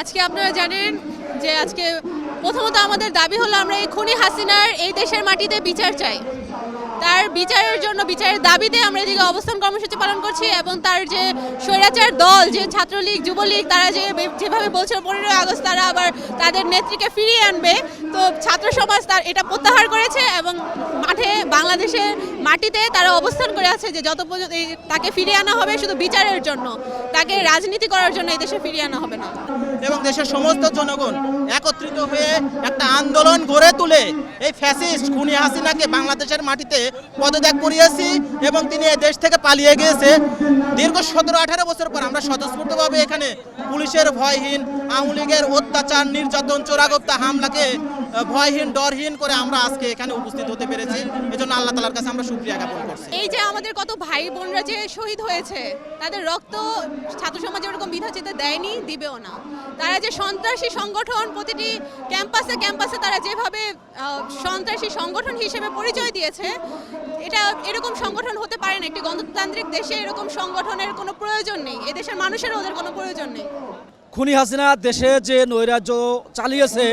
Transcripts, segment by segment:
আজকে আপনারা জানেন যে আজকে প্রথমত আমাদের দাবি হলো আমরা এই খুনি হাসিনার এই দেশের মাটিতে বিচার চাই। তার বিচারের জন্য, বিচারের দাবিতে আমরা এদিকে অবস্থান কর্মসূচি পালন করছি এবং তার যে স্বৈরাচার দল, যে ছাত্রলীগ, যুবলীগ, তারা যে যেভাবে বলছিল পনেরোই আগস্ট তারা আবার তাদের নেত্রীকে ফিরিয়ে আনবে। তো ছাত্র সমাজ তার এটা প্রত্যাহার করেছে এবং মাঠে বাংলাদেশের মাটিতে তারা অবস্থান করে আছে যে যত পর্যন্ত তাকে ফিরিয়ে আনা হবে শুধু বিচারের জন্য, তাকে রাজনীতি করার জন্য এই দেশে ফিরিয়ে আনা হবে না। এবং দেশের সমস্ত জনগণ একত্রিত হয়ে একটা আন্দোলন গড়ে তুলে এই ফ্যাসিস্ট খুনি হাসিনাকে বাংলাদেশের মাটিতে পদত্যাগ করিয়েছি এবং তিনি দেশ থেকে পালিয়ে গিয়েছে। দীর্ঘ সতেরো আঠারো বছর পর আমরা স্বতঃস্ফূর্তভাবে এখানে পুলিশের ভয়হীন, আওয়ামী লীগের অত্যাচার, নির্যাতন চোরাগত্তা হামলাকে ভয়হীন, ডরহীন করে আমরা আজকে এখানে উপস্থিত হতে পেরেছি। এজন্য আল্লাহ তালার কাছে আমরা সুক্রিয়া জ্ঞাপন করছি। এই যে আমাদের কত ভাই বোনরা যে শহীদ হয়েছে, তাদের রক্ত ছাত্র সমাজ ওরকম বিধাচিতে দেয়নি? দিবেও না। তারা যে সন্ত্রাসী সংগঠন, প্রতিটি ক্যাম্পাসে ক্যাম্পাসে তারা যেভাবে সন্ত্রাসী সংগঠন হিসেবে পরিচয় দিয়েছে, এটা এরকম সংগঠন হতে পারে না। একটি গণতান্ত্রিক দেশে এরকম সংগঠনের কোনো প্রয়োজন নেই। এদেশের মানুষের ওদের কোনো প্রয়োজন নেই। খুনি হাসিনা দেশে যে নৈরাজ্য চালিয়েছে,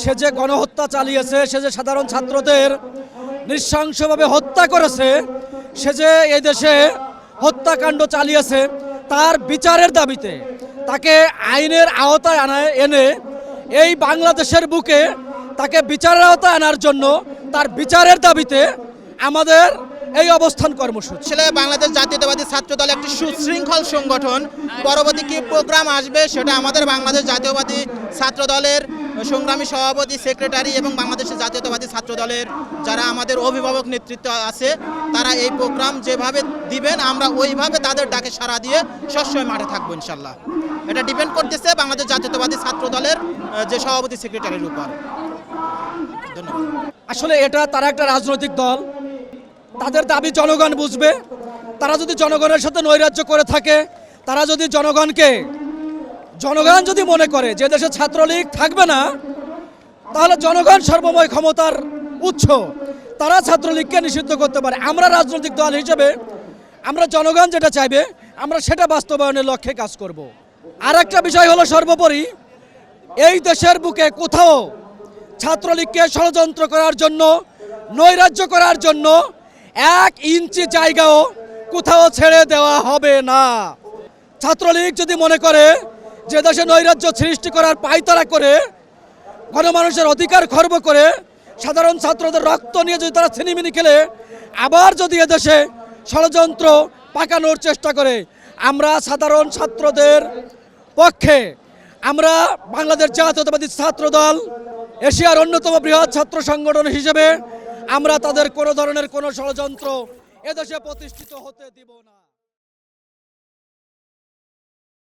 সে যে গণহত্যা চালিয়েছে, সে যে সাধারণ ছাত্রদের নৃশংসভাবে হত্যা করেছে, সে যে এই দেশে হত্যাকাণ্ড চালিয়েছে, তার বিচারের দাবিতে তাকে আইনের আওতায় আনায় এনে এই বাংলাদেশের বুকে তাকে বিচারের আওতায় আনার জন্য তার বিচারের দাবিতে আমাদের এই অবস্থান কর্মসূচি। আসলে বাংলাদেশ জাতীয়তাবাদী ছাত্র দল একটি সুশৃঙ্খল সংগঠন। পরবর্তী কি প্রোগ্রাম আসবে সেটা আমাদের বাংলাদেশ জাতীয়বাদী ছাত্র দলের সংগ্রামী সভাপতি সেক্রেটারি এবং বাংলাদেশের জাতীয়তাবাদী ছাত্র দলের যারা আমাদের অভিভাবক নেতৃত্ব আছে তারা এই প্রোগ্রাম যেভাবে দিবেন আমরা ওইভাবে তাদের ডাকে সাড়া দিয়ে সবসময় মাঠে থাকব ইনশাল্লাহ। এটা ডিপেন্ড করতেছে বাংলাদেশ জাতীয়তাবাদী ছাত্র দলের যে সভাপতি সেক্রেটারির উপর। ধন্যবাদ। আসলে এটা তারা একটা রাজনৈতিক দল। তাদের দাবি জনগণ বুঝবে। তারা যদি জনগণের সাথে নৈরাজ্য করে থাকে, তারা যদি জনগণকে, জনগণ যদি মনে করে যে দেশে ছাত্রলীগ থাকবে না, তাহলে জনগণ সর্বময় ক্ষমতার উৎস। তারা ছাত্রলীগকে নিষিদ্ধ করতে পারে। আমরা রাজনৈতিক দল হিসেবে, আমরা জনগণ যেটা চাইবে, আমরা সেটা বাস্তবায়নের লক্ষ্যে কাজ করব। আর একটা বিষয় হলো সর্বোপরি, এই দেশের বুকে কোথাও ছাত্রলীগকে ষড়যন্ত্র করার জন্য, নৈরাজ্য করার জন্য এক ইঞ্চি জায়গাও কোথাও ছেড়ে দেওয়া হবে না। ছাত্রলীগ যদি মনে করে যে দেশে নৈরাজ্য সৃষ্টি করার পায়তারা করে, গণমানুষের অধিকার খর্ব করে, সাধারণ ছাত্রদের রক্ত নিয়ে যদি তারা ছিনিমিনি খেলে, আবার যদি এদেশে ষড়যন্ত্র পাকানোর চেষ্টা করে, আমরা সাধারণ ছাত্রদের পক্ষে, আমরা বাংলাদেশ জাতীয়তাবাদী ছাত্রদল, এশিয়ার অন্যতম বৃহৎ ছাত্র সংগঠন হিসেবে আমরা তাদের কোনো ধরনের কোনো ষড়যন্ত্র এদেশে প্রতিষ্ঠিত হতে দিব না।